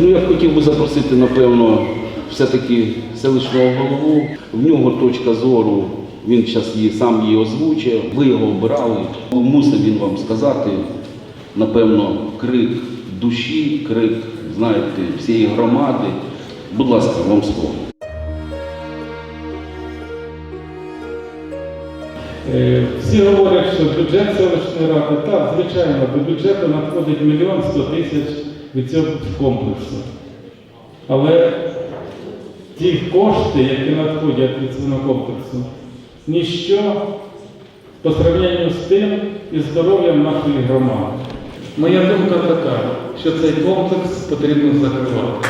Ну, я хотів би запросити, напевно, все-таки селищного голову. В нього точка зору, він зараз її сам її озвучує. Ви його обирали. Мусив він вам сказати, напевно, крик душі, крик, знаєте, всієї громади. Будь ласка, вам слово. Е, Всі говорять, що бюджет селищної ради, так, звичайно, до бюджету надходить мільйон сто тисяч від цього комплексу. Але ті кошти, які надходять від цього комплексу, ніщо по сравненню з тим і здоров'ям нашої громади. Моя думка така, що цей комплекс потрібно закривати.